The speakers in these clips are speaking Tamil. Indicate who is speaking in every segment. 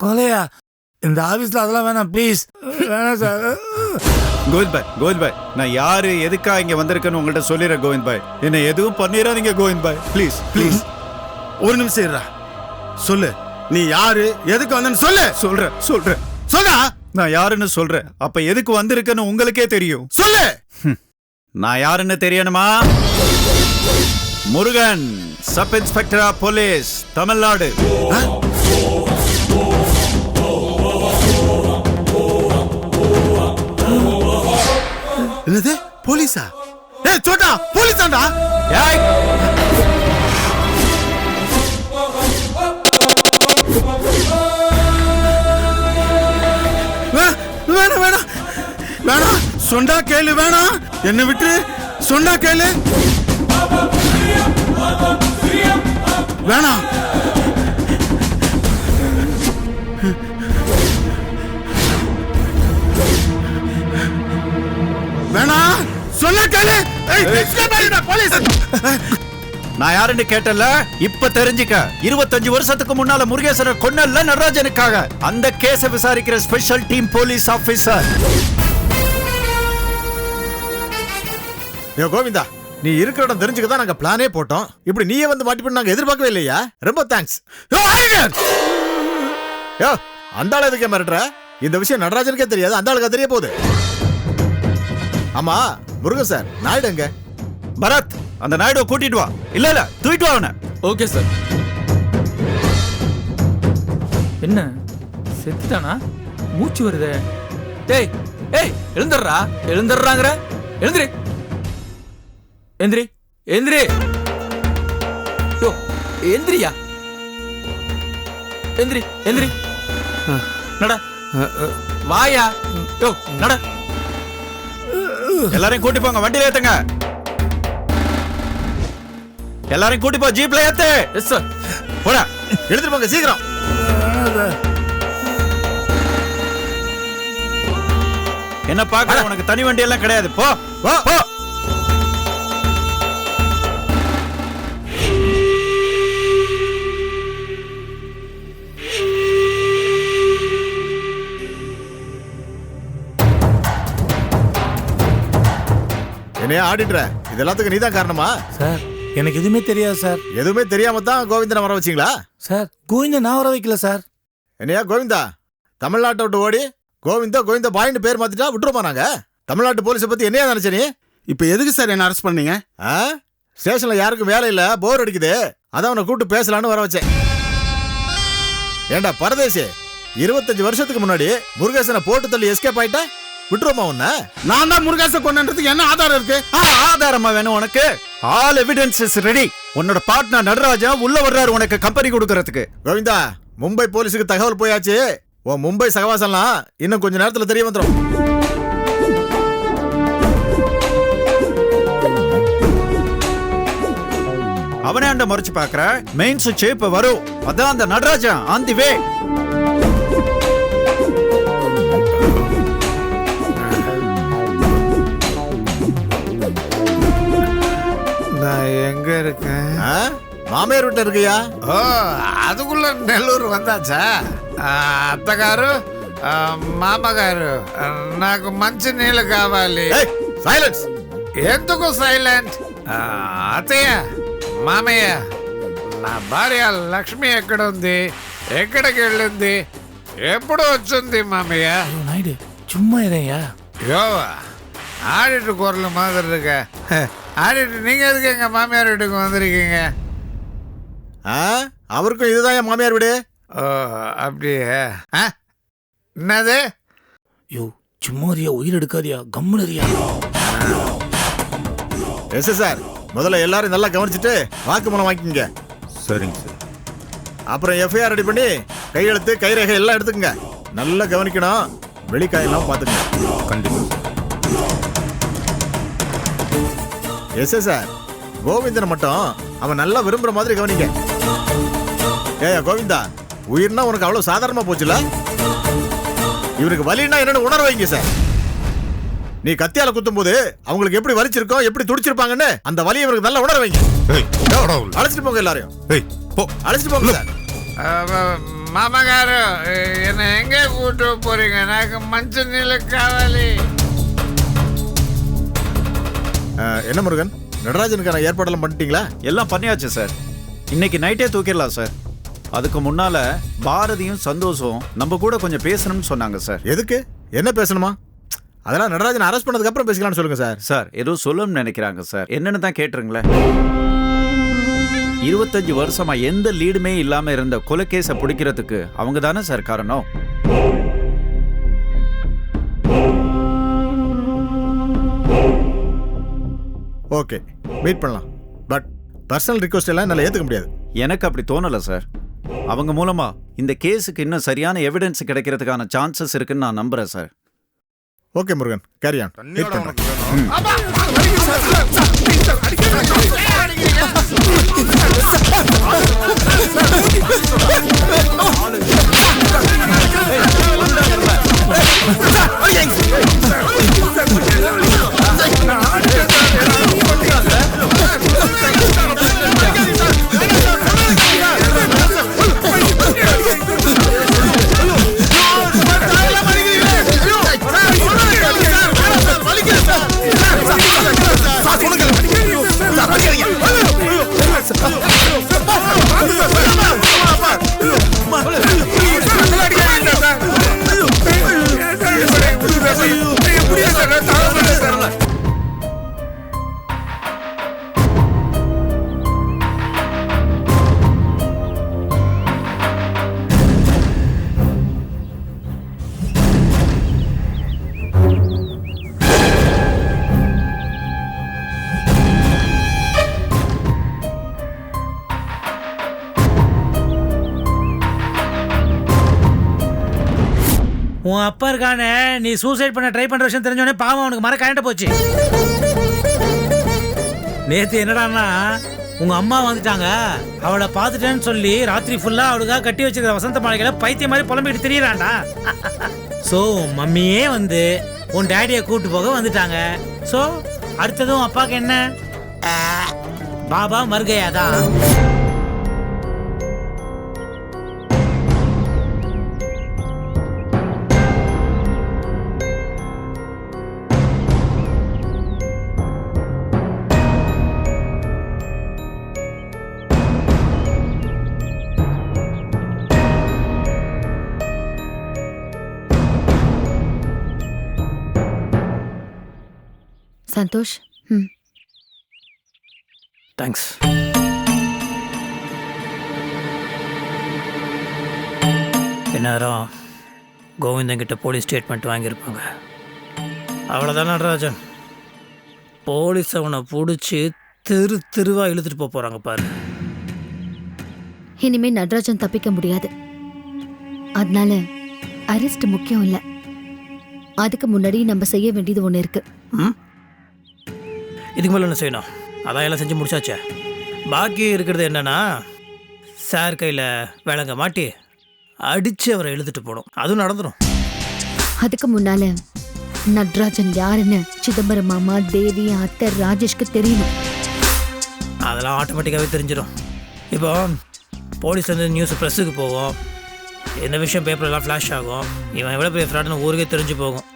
Speaker 1: கொலையா? இந்த ஆபீஸ்ல அதெல்லாம் வேணாம் ப்ளீஸ் வேணாம் சார்
Speaker 2: கோவிந்த் பாய் கோவிந்த் பாய் நான் யாரு எதுக்கா இங்க வந்திருக்கேன்னு உங்கள்ட்ட சொல்லிடுறேன் கோவிந்த் பாய் என்ன எதுவும் பண்ணிடாதீங்க கோவிந்த் பாய் ப்ளீஸ் ப்ளீஸ்
Speaker 3: ஒரு நிமிஷம் இருடா. சொல்லு. நீ யாரு எதுக்கு வந்தேன்னு சொல்லு.
Speaker 2: சொல்றேன் சொல்றேன்.
Speaker 3: சொல்லா
Speaker 2: நான் யாருன்னு சொல்றேன். அப்ப எதுக்கு வந்திருக்கேன்னு உங்களுக்கே தெரியும்.
Speaker 3: சொல்லு.
Speaker 2: நான் யாருன்னு தெரியணுமா? முருகன் சப் இன்ஸ்பெக்டரா போலீஸ் தமிழ்நாடு
Speaker 3: என்னது? போலீஸா? ஏ சோட்டா போலீஸாண்டா?
Speaker 2: ஏய்!
Speaker 3: வேணாம் வேணாம். வேணாம். சொன்னா கேளு வேணாம். என்ன விட்டு சொன்னா கேளு. வேணாம். வேணாம் சொன்னா கேளு. போலீஸ்.
Speaker 2: நான் யாருன்னு கேட்டல இப்ப தெரிஞ்சுக்க. இருபத்தஞ்சு வருஷத்துக்கு முன்னால முருகேசனை கொன்னல்ல நடராஜனுக்காக. அந்த கேஸ விசாரிக்கிற ஸ்பெஷல் டீம் போலீஸ் ஆபீசர்
Speaker 3: ஏ கோவிந்தா நீ இருக்கிற இடம் தெரிஞ்சுக்க தான் நாங்க பிளானே போட்டோம். இப்படி நீயே வந்து மாட்டிப்பி நாங்க எதிர்பார்க்கவே இல்லையா? ரொம்ப தேங்க்ஸ் யோ அந்த ஆளு எதுக்கே மிரட்டுற? இந்த விஷயம் நடராஜனுக்கே தெரியாது அந்த ஆளுக்கு தெரிய போகுது. ஆமா முருகன் சார் நாயுடு எங்க?
Speaker 2: பரத் அந்த நாயுடுவை கூட்டிட்டு வா. இல்ல இல்ல தூக்கிட்டு வா அவனை.
Speaker 4: Okay sir. என்ன? செத்துட்டானா? மூச்சு வருதே. டேய் ஏய் எழுந்துடுறா. எழுந்துடுறாங்கிற. எழுந்துரு. எந்திரி எந்திரி யோ எந்திரியா எந்திரி எந்திரி நட. வாயா. யோ நட.
Speaker 2: எல்லாரையும் கூட்டி போங்க வண்டியில ஏத்துங்க. எல்லாரையும் கூட்டி போ ஜீப்ல ஏத்து.
Speaker 4: எஸ் சார்
Speaker 3: போடா எடுத்துட்டு போங்க சீக்கிரம்.
Speaker 2: என்ன பாக்க உனக்கு தனி வண்டி எல்லாம் கிடையாது போ போ.
Speaker 3: என்னையா ஆடிட்டுற இது எல்லாத்துக்கும் நீதான் காரணமா?
Speaker 1: சார் எனக்கு எதுவுமே தெரியாது சார்.
Speaker 3: எதுவுமே தெரியாம தான் கோவிந்தனை வர வச்சீங்களா?
Speaker 1: சார் கோவிந்த நான் வர வைக்கல சார்.
Speaker 3: என்னையா கோவிந்தா? தமிழ்நாட்டை விட்டு ஓடி கோவிந்தா கோவிந்தா பாயிண்ட் பேர் மாத்திட்டா விட்டுருமா நாங்க? தமிழ்நாட்டு போலீஸை பத்தி என்னையா நினைச்ச நீ?
Speaker 5: இப்போ எதுக்கு சார் என்ன அரெஸ்ட் பண்ணீங்க?
Speaker 3: ஆ? ஸ்டேஷன்ல யாருக்கும் வேலை இல்ல போர் அடிக்குது. அதான் உன்னை கூப்பிட்டு பேசலான்னு வர வச்சேன். ஏண்டா பரதேசி இருபத்தஞ்சு வருஷத்துக்கு முன்னாடி முருகேசனை போட்டு தள்ளி எஸ்கேப் ஆயிட்டா? விட்டுருமா உன்ன?
Speaker 5: நான் தான் முருகாச கொண்டதுக்கு என்ன ஆதாரம் இருக்கு?
Speaker 2: ஆ, ஆதாரமா வேணும் உனக்கு. ஆல் எவிடன்ஸ் இஸ் ரெடி உன்னோட பார்ட்னர் நடராஜா உள்ள வர்றாரு உனக்கு கம்பெனி கொடுக்கறதுக்கு.
Speaker 3: கோவிந்தா மும்பை போலீஸுக்கு தகவல் போயாச்சு. உன் மும்பை சகவாசம்லாம் இன்னும் கொஞ்ச நேரத்துல தெரிய வந்துடும்
Speaker 2: அவனே அந்த மறைச்சு பாக்குற மெயின் சுவிட்ச் இப்ப வரும். அதான் அந்த நடராஜா ஆன் தி வே
Speaker 6: நான் எங்க இருக்கேன்
Speaker 3: ஆ? மாமியார் வீட்டு இருக்கியா
Speaker 6: ఓ అదుగుల నెల్లూరు వందాచా అత్తగారు ఆ, మామగారు ఆ, నాకు మంచి నీళ్ళు కావాలి
Speaker 3: సైలెన్స్
Speaker 6: ఎందుకు సైలెంట్ ఆ, అత్తయ్య మామయ్య నా భార్య లక్ష్మి ఎక్కడ ఉంది ఎక్కడికి వెళ్ళింది ఎప్పుడు వచ్చింది మామయ్య
Speaker 1: ஐயோ நாயுடு சும்மா இறையா
Speaker 6: யோவா ஆடிட்டு குரல் மாதிரி இருக்க ஆடிட்டு நீங்க எதுக்கு எங்க மாமியார் வீட்டுக்கு வந்திருக்கீங்க?
Speaker 3: ஆ? அவருக்கும் இதுதான் என் மாமியார் வீடு?
Speaker 6: ஓ அப்படியே. ஆ? என்னது?
Speaker 1: யோ சும்மா இருயா உயிர் எடுக்காதியா? கம்முனு இருயா
Speaker 3: எஸ் சார். முதல்ல எல்லாரும் நல்லா கவனிச்சுட்டு வாக்குமூலம் வாங்கிக்கங்க.
Speaker 2: சரிங்க சார்.
Speaker 3: அப்புறம் எஃப்ஐஆர் ரெடி பண்ணி கையெழுத்து கைரேகை எல்லாம் எடுத்துக்கங்க. நல்லா கவனிக்கணும். வெளிக்காயெல்லாம் பார்த்துக்கங்க.
Speaker 2: கண்டிப்பா
Speaker 3: எஸ் சார். கோவிந்தனை மட்டும் அவன் நல்லா விரும்புகிற மாதிரி கவனிங்க. ஏயா கோவிந்தா உயிர்னா உனக்கு அவ்வளோ சாதாரணமாக போச்சுல? இவனுக்கு வலின்னா என்னென்னு உணர வைங்க சார். நீ கத்தியால குத்தும் போது அவங்களுக்கு எப்படி வலிச்சிருக்கோம் எப்படி துடிச்சிருப்பாங்கன்னு அந்த வலியை இவருக்கு நல்லா உணர வைங்க. அழைச்சிட்டு போங்க எல்லாரையும். அழைச்சிட்டு போங்க சார்.
Speaker 6: மாமாக்காரு என்ன எங்க கூட்டு போறீங்க? எனக்கு மஞ்சள் நில
Speaker 3: காவலி. என்ன முருகன்? நடராஜனுக்கான ஏற்பாடெல்லாம் பண்ணிட்டீங்களா?
Speaker 2: எல்லாம் பண்ணியாச்சு சார் இன்னைக்கு நைட்டே தூக்கிடலாம் சார் அதுக்கு முன்னால பாரதியும் சந்தோஷம் நம்ம கூட கொஞ்சம் பேசணும்னு சொன்னாங்க சார்
Speaker 3: எதுக்கு? என்ன பேசணுமா? அதெல்லாம் நடராஜன் அரெஸ்ட் பண்ணதுக்கு அப்புறம் பேசிக்கலாம்னு சொல்லுங்க சார்
Speaker 2: சார் ஏதோ சொல்லணும்னு நினைக்கிறாங்க சார் என்னன்னு தான் கேட்டுருங்களேன். இருபத்தஞ்சு வருஷமா எந்த லீடுமே இல்லாம இருந்த கொலைகேஸை பிடிக்கிறதுக்கு அவங்க தானே சார் காரணம்?
Speaker 3: ஓகே மீட் பண்ணலாம் பட் பர்சனல் ரிக்வஸ்ட் எல்லாம் என்னால் ஏற்றுக்க முடியாது
Speaker 2: எனக்கு அப்படி தோணல சார் அவங்க மூலமா இந்த கேஸுக்கு இன்னும் சரியான எவிடன்ஸ் கிடைக்கிறதுக்கான சான்சஸ் இருக்குன்னு நான் நம்புறேன் sir
Speaker 3: okay Murugan carry on meet பண்ணுறேன்
Speaker 1: உன் அப்பா இருக்கானே நீ சூசைட் பண்ண ட்ரை பண்ற விஷயம் தெரிஞ்சோடனே பாவம் அவனுக்கு மர கரண்ட் போச்சு. நேத்து என்னடான்னா உங்க அம்மா வந்துட்டாங்க. அவளை பார்த்துட்டேன்னு சொல்லி ராத்திரி ஃபுல்லா அவளுக்காக கட்டி வச்சிருக்கிற வசந்த மாளிகையில பைத்திய மாதிரி புலம்பிட்டு திரியறான்டா. ஸோ மம்மியே வந்து உன் டேடியை கூட்டு போக வந்துட்டாங்க. ஸோ அடுத்ததும் அப்பாவுக்கு என்ன? பாபா பாபா மருகையாதான்
Speaker 7: சந்தோஷ். ம்.
Speaker 4: தேங்க்ஸ் இந்நேரம் கோவிந்தன் கிட்ட போலீஸ் ஸ்டேட்மெண்ட் வாங்கியிருப்பாங்க. அவ்வளோதான் நடராஜன். போலீஸ் அவனை பிடிச்சி தெரு தெருவா இழுத்துட்டு போக போகிறாங்க பாரு.
Speaker 7: இனிமே நடராஜன் தப்பிக்க முடியாது. அதனால அரெஸ்ட் முக்கியம் இல்ல. அதுக்கு முன்னாடி நம்ம செய்ய வேண்டியது ஒண்ணு இருக்கு.
Speaker 4: ம்? இதுக்கு மேலே என்ன செய்யணும்? அதான் எல்லாம் செஞ்சு முடிச்சாச்சே. பாக்கி இருக்கிறது என்னன்னா சார் கையில் விலங்க மாட்டி அடித்து அவரை இழுத்துட்டு போகணும். அதுவும் நடந்துடும்
Speaker 7: அதுக்கு முன்னால நடராஜன் யாருன்னு சிதம்பரம் மாமா தேவி அத்தை ராஜேஷ்க்கு தெரியணும்.
Speaker 4: அதெல்லாம் ஆட்டோமேட்டிக்காகவே தெரிஞ்சிடும் இப்போ போலீஸ் வந்து நியூஸ் ப்ரெஸ்ஸுக்கு போகும் இந்த விஷயம் பேப்பர்லாம் ஃப்ளாஷ் ஆகும். இவன் எவ்வளோ பெரிய ஃப்ராட்னு ஊருக்கே தெரிஞ்சு போகும்.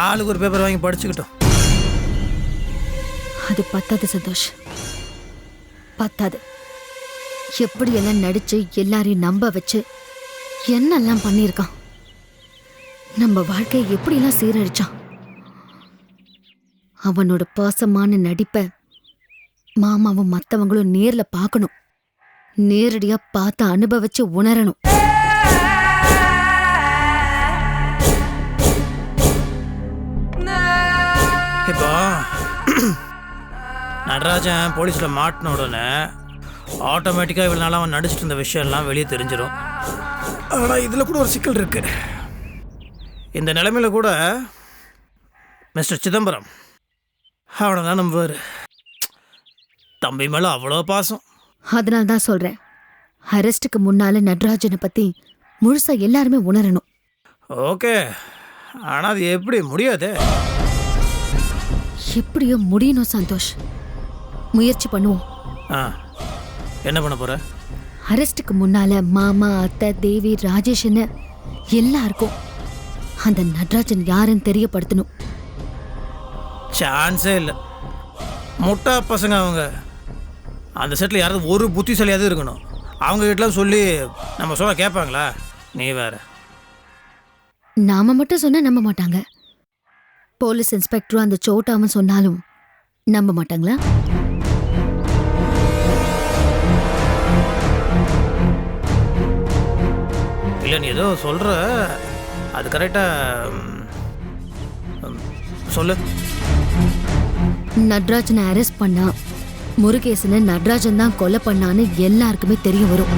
Speaker 4: ஆளுக்கு ஒரு பேப்பர் வாங்கி படிச்சுக்கிட்டோம்.
Speaker 7: அது பத்தாது சந்தோஷ். பத்தாது. எப்படியெல்லாம் நடிச்சு எல்லாரையும் நம்ப வச்சு என்னெல்லாம் பண்ணியிருக்கான்? நம்ம வாழ்க்கையை எப்படியெல்லாம் சீரழிச்சான்? அவனோட பாசமான நடிப்பை மாமாவும் மற்றவங்களும் நேரில் பார்க்கணும். நேரடியாக பார்த்து அனுபவிச்சு உணரணும்.
Speaker 4: இப்போ நடராஜன் போலீஸில் மாட்டின உடனே ஆட்டோமேட்டிக்காக இவ்வளோ நாளாக அவன் நடிச்சிட்டு இருந்த விஷயம்லாம் வெளியே தெரிஞ்சிடும் ஆனால் இதில் கூட ஒரு சிக்கல் இருக்கு. இந்த நிலைமையில கூட மிஸ்டர் சிதம்பரம் அவனை தான் நம்புவார். தம்பி மேலே அவ்வளோ பாசம்.
Speaker 7: அதனால தான் சொல்றேன். அரெஸ்டுக்கு முன்னால நடராஜனை பத்தி முழுசா எல்லாருமே உணரணும்.
Speaker 4: ஓகே. ஆனால் அது எப்படி முடியாது?
Speaker 7: எப்படியோ முடியணும் சந்தோஷ். முயற்சி பண்ணுவோம்.
Speaker 4: ஆ என்ன பண்ண போகிற
Speaker 7: அரெஸ்டுக்கு முன்னால மாமா அத்தை தேவி ராஜேஷ்னு எல்லாருக்கும் அந்த நடராஜன் யாருன்னு தெரியப்படுத்தணும்.
Speaker 4: சான்ஸே இல்லை. முட்டா பசங்க அவங்க. அந்த செட்டில் யாராவது ஒரு புத்திசாலியாவது இருக்கணும். அவங்க கிட்டலாம் சொல்லி நம்ம சொல்ல கேட்பாங்களா? நீ வேற.
Speaker 7: நாம மட்டும் சொன்னா நம்ப மாட்டாங்க. போலீஸ் இன்ஸ்பெக்டரும் அந்த சோட்டாவும் சொன்னாலும் நம்ப மாட்டாங்களா?
Speaker 4: இல்லை நீ ஏதோ சொல்கிற அது கரெக்டாக சொல்லு.
Speaker 7: நட்ராஜனை அரெஸ்ட் பண்ணா முருகேசனை நட்ராஜன் தான் கொலை பண்ணான்னு எல்லாருக்குமே தெரிய வரும்.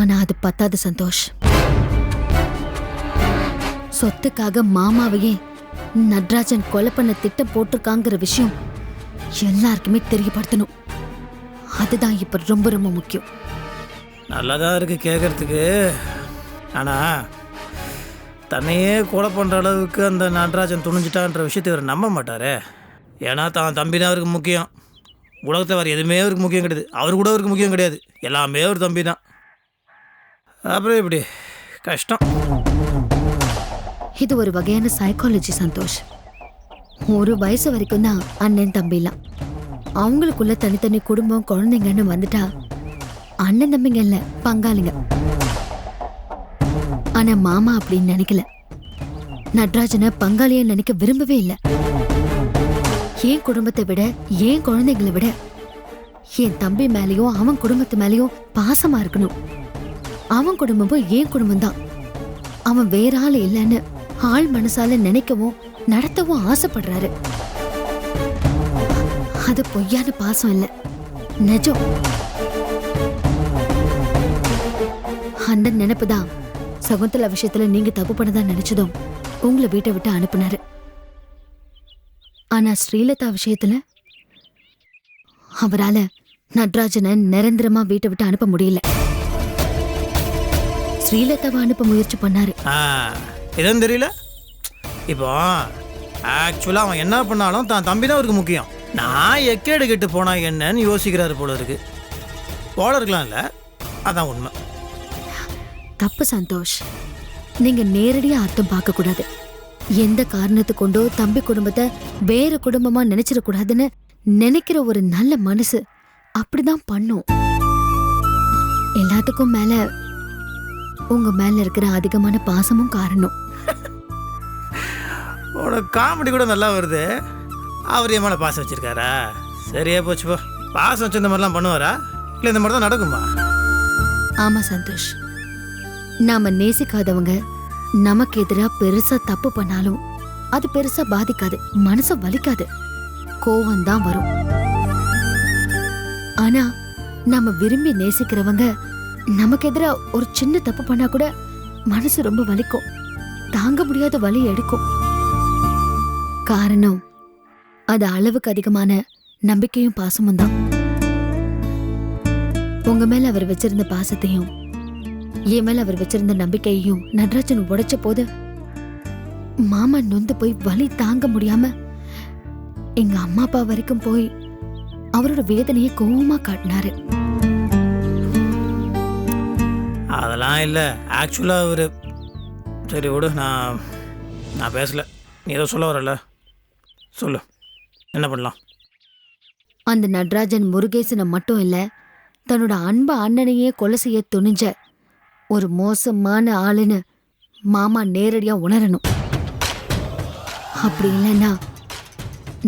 Speaker 7: ஆனா அது பத்தாது சந்தோஷ். சொத்துக்காக மாமாவையே நட்ராஜன் கொலை பண்ண திட்டம் போட்டிருக்காங்கிற விஷயம் எல்லாருக்குமே தெரியப்படுத்தணும். அதுதான் இப்ப ரொம்ப ரொம்ப முக்கியம்.
Speaker 4: நல்லா தான் இருக்குது கேட்குறதுக்கு ஆனால் தன்னையே கொலை பண்ணுற அளவுக்கு அந்த நடராஜன் துணிஞ்சிட்டான்ற விஷயத்தை இவர் நம்ப மாட்டாரே. ஏன்னா தான் தம்பி தான் அவருக்கு முக்கியம். உலகத்தில் வேறு எதுவுமே அவருக்கு முக்கியம் கிடையாது. அவர் கூட அவருக்கு முக்கியம் கிடையாது. எல்லாமே அவர் தம்பி தான். அப்புறம் இப்படி கஷ்டம்.
Speaker 7: இது ஒரு வகையான சைக்காலஜி சந்தோஷ். ஒரு வயசு வரைக்கும் தான் அண்ணன் தம்பிலாம். அவங்களுக்குள்ள தனித்தனி குடும்பம் குழந்தைங்கன்னு வந்துட்டா அண்ணன் தம்பிங்க இல்லை பங்காளிங்க. ஆனா மாமா அப்படின்னு நினைக்கல. நட்ராஜனை பங்காளிய நினைக்க விரும்பவே இல்லை. என் குடும்பத்தை விட என் குழந்தைங்களை விட என் தம்பி மேலேயும் அவன் குடும்பத்து மேலேயும் பாசமா இருக்கணும். அவன் குடும்பமும் என் குடும்பம் தான் அவன் வேற ஆள் இல்லைன்னு ஆள் மனசால நினைக்கவும் நடத்தவும் ஆசைப்படுறாரு. அது பொய்யான பாசம் இல்லை. நிஜம். அந்த நினைப்பு தான். சகுந்தலா விஷயத்துல நீங்க தப்பு பண்ணதா நினைச்சதும் உங்களை வீட்டை விட்டு அனுப்புனாரு. ஆனா ஸ்ரீலதா விஷயத்துல அவரால நட்ராஜனை நிரந்தரமா வீட்டை விட்டு அனுப்ப முடியல. ஸ்ரீலதாவை அனுப்ப முயற்சி பண்ணாரு.
Speaker 4: ஆ எதுவும் தெரியல? இப்போ ஆக்சுவலாக அவன் என்ன பண்ணாலும் தான் தம்பி தான் அவருக்கு முக்கியம். நான் எக்கேடு கெட்டு போனா என்னன்னு யோசிக்கிறாரு போல இருக்கு. போல இருக்கலாம்ல? அதான் உண்மை.
Speaker 7: தப்பு சந்தோஷ். நீங்க நேரடியா அர்த்தம் பார்க்க கூடாது எந்த காரணத்தை கொண்டோ தம்பி குடும்பத்தை வேற குடும்பமா நினைச்சிடக் கூடாதுன்னு நினைக்கிற ஒரு நல்ல மனசு அப்படிதான் பண்ணும். எல்லாத்துக்கும் மேல உங்க மேல இருக்கிற அதிகமான பாசமும் காரணம்.
Speaker 4: உனக்கு காமெடி கூட நல்லா வருது. அவர் என் மேலே பாசம் வச்சிருக்காரா? சரியா போச்சு போ. பாசம் வச்சு இந்த மாதிரிலாம் பண்ணுவாரா? இல்லை இந்த மாதிரி தான் நடக்குமா?
Speaker 7: ஆமா சந்தோஷ். நாம நேசிக்காதவங்க நமக்கு எதிரா பெருசா தப்பு பண்ணாலும் அது பெருசா பாதிக்காது மனச வலிக்காது. கோவம் தான் வரும். ஆனா நாம விரும்பி நேசிக்கிறவங்க நமக்கு எதிரா ஒரு சின்ன தப்பு பண்ணா கூட மனசு ரொம்ப வலிக்கும். தாங்க முடியாத வலி எடுக்கும். காரணம் அது அளவுக்கு அதிகமான நம்பிக்கையும் பாசமும் தான் உங்க மேல அவர் வச்சிருந்த பாசத்தையும் என் மேல அவர் வச்சிருந்த நம்பிக்கையையும் நடராஜன் உடைச்ச போது மாமா நொந்து போய் வலி தாங்க முடியாம எங்க அம்மா அப்பா வரைக்கும் போய் அவரோட வேதனையை கோவமா காட்டினாரு.
Speaker 4: அதெல்லாம் இல்லை. ஆக்சுவலாக அவர் சரி விடு நான் நான் பேசல. நீ ஏதோ சொல்ல வரல. சொல்லு. என்ன பண்ணலாம்?
Speaker 7: அந்த நடராஜன் முருகேசனை மட்டும் இல்ல தன்னோட அன்பு அண்ணனையே கொலை செய்ய துணிஞ்ச ஒரு மோசமான ஆளுன்னு மாமா நேரடியா உணரணும். அப்படி இல்லைன்னா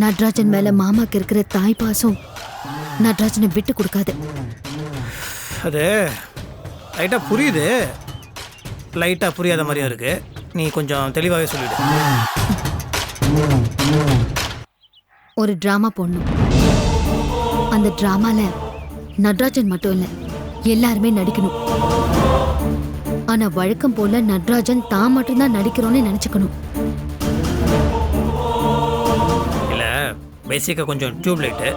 Speaker 7: நடராஜன் மேல மாமாக்கு இருக்கிற தாய் பாசம் நடராஜனை விட்டு கொடுக்காது.
Speaker 4: அது லைட்டாக புரியுது. லைட்டாக புரியாத மாதிரியும் இருக்கு. நீ கொஞ்சம் தெளிவாகவே சொல்லிவிடு
Speaker 7: ஒரு டிராமா போடணும். அந்த டிராமால நட்ராஜன் மட்டும் இல்ல எல்லாருமே நடிக்கணும். ஆனா வழக்கம் போல நட்ராஜன் தான் மட்டும்தான் நடிக்கிறோன்னு நினைச்சுக்கணும்.
Speaker 4: இல்லை பேசிக்காக கொஞ்சம் டியூப் லைட்டு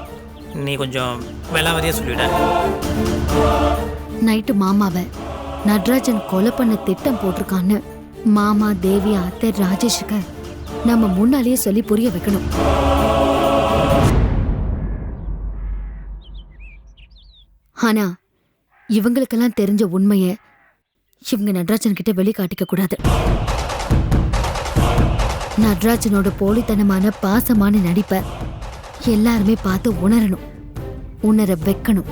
Speaker 4: நீ கொஞ்சம் விலாவரியாக சொல்லிவிட.
Speaker 7: நைட்டு மாமாவை நட்ராஜன் கொலை பண்ண திட்டம் போட்டிருக்கான்னு மாமா தேவி அத்தை ராஜேஷுக்கு நம்ம முன்னாலேயே சொல்லி புரிய வைக்கணும். ஆனா இவங்களுக்கெல்லாம் தெரிஞ்ச உண்மைய இவங்க நடராஜன் கிட்ட வெளிக்காட்டிக்க கூடாது. நடராஜனோட போலித்தனமான பாசமான நடிப்பை எல்லாருமே பார்த்து உணரணும். உணர வைக்கணும்.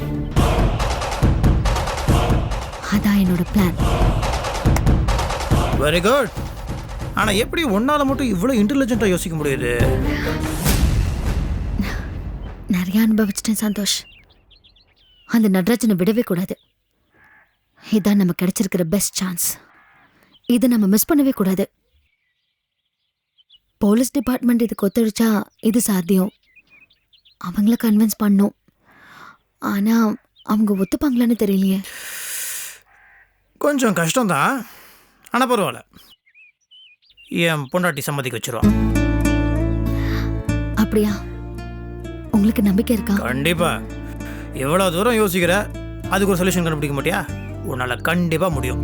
Speaker 7: அதான் என்னோட பிளான்
Speaker 4: வெரி குட் ஆனா எப்படி உன்னால மட்டும் இவ்வளவு இன்டெலிஜென்ட்டா யோசிக்க முடியுது?
Speaker 7: நிறைய அனுபவிச்சிட்டேன் சந்தோஷ். அந்த நடராஜனை விடவே கூடாது. இதான் நம்ம கிடைச்சிருக்கிற பெஸ்ட் சான்ஸ் இதை நம்ம மிஸ் பண்ணவே கூடாது. போலீஸ் டிபார்ட்மெண்ட் இதுக்கு ஒத்துழைச்சா இது சாத்தியம். அவங்கள கன்வின்ஸ் பண்ணோம். ஆனா அவங்க ஒத்துப்பாங்களான்னு தெரியலையே.
Speaker 4: கொஞ்சம் கஷ்டம்தான். ஆனா பரவாயில்ல. என் பொண்டாட்டி சம்மதிக்க வச்சிருவான்
Speaker 7: அப்படியா? உங்களுக்கு நம்பிக்கை இருக்கா?
Speaker 4: கண்டிப்பா. எவ்வளவு தூரம் யோசிக்கிற? அதுக்கு ஒரு சொல்யூஷன் கண்டுபிடிக்க மாட்டியா? உன்னால கண்டிப்பா முடியும்.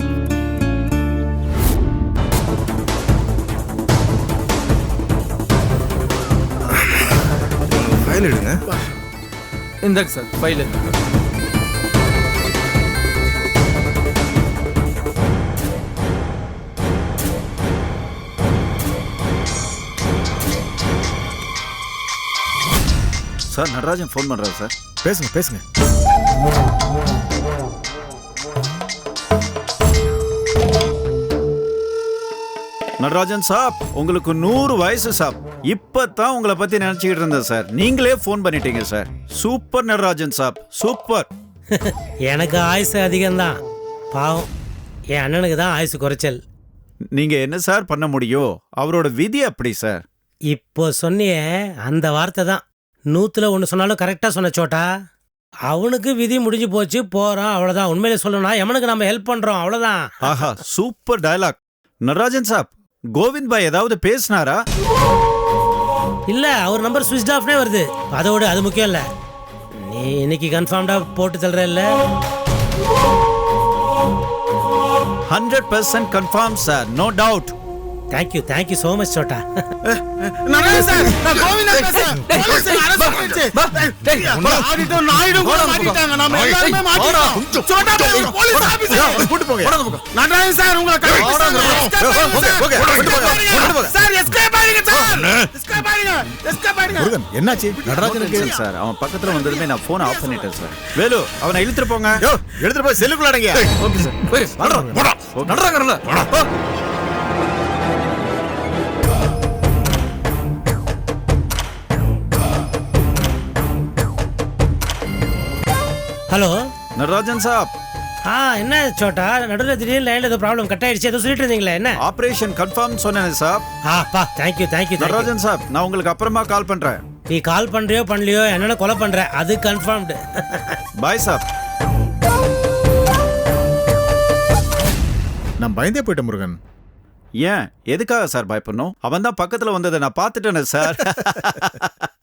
Speaker 8: ஃபைல் எடுங்க.
Speaker 9: இந்தாங்க sir file
Speaker 2: sir Natarajan phone பண்றாரு சார்.
Speaker 3: பேசுங்க பேசுங்க.
Speaker 2: நடராஜன் சாப் உங்களுக்கு நூறு வயசு சாப். இப்பதான் உங்களை பத்தி நினைச்சுக்கிட்டு இருந்தேன் சார். நீங்களே ஃபோன் பண்ணிட்டீங்க சார். சூப்பர் நடராஜன் சாப் சூப்பர்.
Speaker 1: எனக்கு ஆயுசு அதிகம்தான். பாவம். என் அண்ணனுக்கு தான் ஆயுசு குறைச்சல்.
Speaker 2: நீங்க என்ன சார் பண்ண முடியும் அவரோட விதி அப்படி சார்.
Speaker 1: இப்போ சொன்னியே அந்த வார்த்தை தான். நூத்துல ஒன்று சொன்னாலும் கரெக்டாக சொன்ன சோட்டா. அவனுக்கு விதி முடிஞ்சு போச்சு போறான் அவ்வளோதான் உண்மையிலே சொல்லணும்னா எவனுக்கு நம்ம ஹெல்ப் பண்றோம் அவ்வளோதான்
Speaker 2: ஆஹா சூப்பர் டயலாக் நடராஜன் சாப் கோவிந்த் பாய் ஏதாவது பேசினாரா?
Speaker 1: இல்ல அவர் நம்பர் சுவிட்ச் ஆஃப்னே வருது. அதோட அது முக்கியம் இல்ல. நீ இன்னைக்கு கன்ஃபார்ம்டா போட்டு தள்ளுற இல்ல
Speaker 2: hundred percent confirm sir no doubt
Speaker 1: thank you thank you much Chhota
Speaker 5: Natarajan நாயுடும் கூட மாட்டிட்டாங்க. நாம எல்லாருமே மாட்டிட்டோம். சோட்டா நடராஜன்
Speaker 3: என்னாச்சு நடராஜனுக்கு
Speaker 2: சார் அவன் பக்கத்துல வந்ததுமே நான் போன் ஆஃப் பண்ணிட்டேன் சார் வேலு அவனை இழுத்துட்டு போங்க
Speaker 3: யோ எடுத்துட்டு போய் செல்லுக்குள்ள
Speaker 9: ஓகே சார் போய் நடுறாங்கல்ல
Speaker 1: ஹலோ.
Speaker 2: நடராஜன் சாப்.
Speaker 1: ஆ என்ன சோட்டா? நடுவில் திடீர்னு லைன்ல ஏதோ ப்ராப்ளம் கட் ஆயிடுச்சு ஏதோ சொல்லிட்டு இருந்தீங்களே என்ன?
Speaker 2: ஆபரேஷன் கன்ஃபார்ம் சொன்னேன் சார்
Speaker 1: ஆ பா தேங்க்யூ தேங்க்யூ
Speaker 2: நடராஜன் சாப் நான் உங்களுக்கு அப்புறமா கால் பண்றேன்.
Speaker 1: நீ கால் பண்றியோ பண்ணலையோ என்னென்ன கொலை பண்ற அது கன்ஃபார்ம்டு
Speaker 2: பாய் சாப்.
Speaker 3: நான் பயந்தே போயிட்டேன் முருகன்.
Speaker 2: ஏன்? எதுக்காக சார் பயப்படணும்? அவன் தான் பக்கத்துல வந்ததை நான் பார்த்துட்டேனே சார்.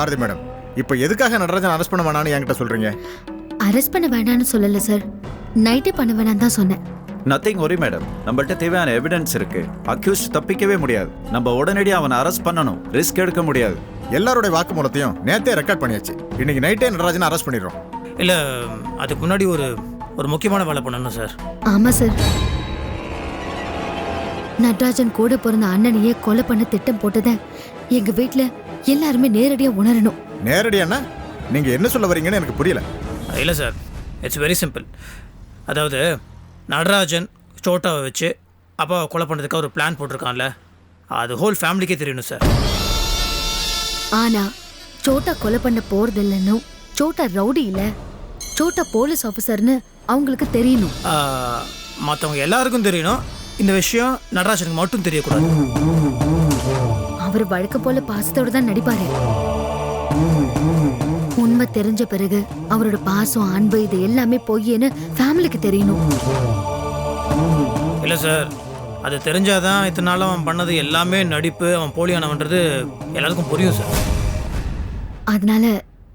Speaker 3: பாரதி மேடம். இப்போ எதுக்காக நடராஜன் அரெஸ்ட் பண்ண வேணாம்னு என்கிட்ட சொல்றீங்க?
Speaker 7: அரெஸ்ட் பண்ண வேண்டாம்னு சொல்லல சார் நைட்டே பண்ண வேணாம் தான் சொன்னேன்.
Speaker 2: நத்திங் ஒரி மேடம் நம்மள்ட்ட தேவையான எவிடன்ஸ் இருக்கு. அக்யூஸ் தப்பிக்கவே முடியாது. நம்ம உடனடியாக அவனை அரெஸ்ட் பண்ணணும். ரிஸ்க் எடுக்க முடியாது.
Speaker 3: எல்லாருடைய வாக்குமூலத்தையும் நேத்தே ரெக்கார்ட் பண்ணியாச்சு. இன்னைக்கு நைட்டே நடராஜன் அரெஸ்ட் பண்ணிடுறோம்.
Speaker 4: இல்ல அதுக்கு முன்னாடி ஒரு ஒரு முக்கியமான வேலை பண்ணணும் சார்
Speaker 7: ஆமா சார் நடராஜன் கூட பிறந்த அண்ணனையே கொலை பண்ண திட்டம் போட்டதை எங்க வீட்ல எல்லாருமே நேரடியா உணரணும்.
Speaker 3: நேரடியாண்ணா நீங்க என்ன சொல்ல வரீங்கன்னு எனக்கு புரியல.
Speaker 4: இல்லை சார். இட்ஸ் வெரி சிம்பிள் அதாவது நடராஜன் சோட்டாவை வச்சு அப்பாவை கொலை பண்ணுறதுக்கு ஒரு பிளான் போட்டிருக்கான்ல. அது ஹோல் ஃபேமிலிக்கே தெரியணும் சார்.
Speaker 7: ஆனா சோட்டா கொலை பண்ண போறது இல்லைன்னு சோட்டா ரவுடி இல்ல சோட்டா போலீஸ் ஆபீசர்னு அவங்களுக்கு தெரியணும்.
Speaker 4: மற்றவங்க எல்லாருக்கும் தெரியணும். இந்த விஷயம் நடராஜனுக்கு மட்டும் தெரியக்கூடாது.
Speaker 7: அவர் வழக்க போல பாசத்தோட தான் நடிப்பாரு. உண்மை தெரிஞ்ச பிறகு அவரோட பாசம் அன்பு இது எல்லாமே பொய்யன்னு ஃபேமிலிக்கு தெரியணும்.
Speaker 4: இல்லை சார் அது தெரிஞ்சாதான் இத்தனை நாள் அவன் பண்ணது எல்லாமே நடிப்பு அவன் போலியானவன்றது எல்லாருக்கும் புரியும் சார்.
Speaker 7: அதனால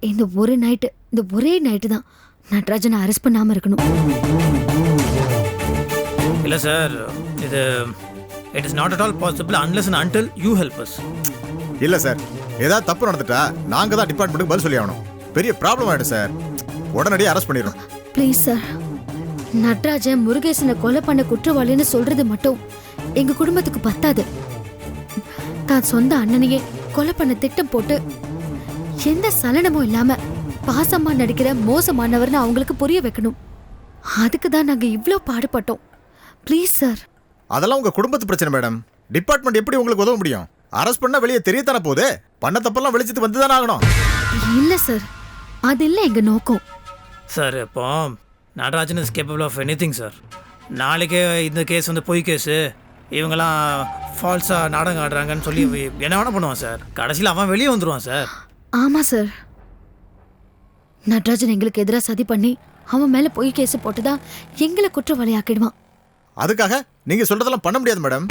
Speaker 7: இந்த ஒரு நைட்டு இந்த ஒரே நைட்டு தான் நடராஜனை அரெஸ்ட் பண்ணாம இருக்கணும்.
Speaker 4: இல்லை சார் இது it is not at all possible unless and until you help us
Speaker 3: இல்ல சார் ஏதாவது தப்பு நடந்துட்டா நாங்க தான் டிபார்ட்மெண்ட்டுக்கு பதில் சொல்லி ஆகணும் பெரிய ப்ராப்ளம் ஆயிடும் சார் உடனடியாக அரெஸ்ட் பண்ணிடுறோம்
Speaker 7: ப்ளீஸ் சார் நட்ராஜன் முருகேசனை கொலை பண்ண குற்றவாளின்னு சொல்றது மட்டும் எங்க குடும்பத்துக்கு பத்தாது. தான் சொந்த அண்ணனையே கொலை பண்ண திட்டம் போட்டு எந்த சலனமும் இல்லாம பாசமா நடிக்கிற மோசமானவர்னு அவங்களுக்கு புரிய வைக்கணும். அதுக்கு தான் நாங்க இவ்ளோ பாடுபட்டோம். ப்ளீஸ் சார்
Speaker 3: அதெல்லாம் உங்க குடும்பத்து பிரச்சனை மேடம். டிபார்ட்மெண்ட் எப்படி உங்களுக்கு உதவ முடியும்? அரெஸ்ட் பண்ணா வெளியே தெரியத்தானே போகுது? பண்ண தப்பெல்லாம் வெளிச்சத்துக்கு வந்து தானே ஆகணும்.
Speaker 7: இல்ல சார் அது இல்ல எங்க நோக்கம்.
Speaker 4: சார் இப்போ Natarajan is capable of anything sir நாளைக்கே இந்த கேஸ் வந்து பொய் கேஸு இவங்கெல்லாம் ஃபால்ஸாக நாடகம் ஆடுறாங்கன்னு சொல்லி என்ன வேணால் பண்ணுவான் சார் கடைசியில் அவன் வெளியே வந்துடுவான் சார்
Speaker 7: ஆமா சார் நட்ராஜன் எங்களுக்கு எதிராக சதி பண்ணி அவன் மேல பொய் கேஸ் போட்டுதான் எங்களை குற்றவாளி ஆக்கிடுவான்
Speaker 3: அதுக்காக நீங்க சொல்றதெல்லாம் பண்ண முடியாது மேடம்.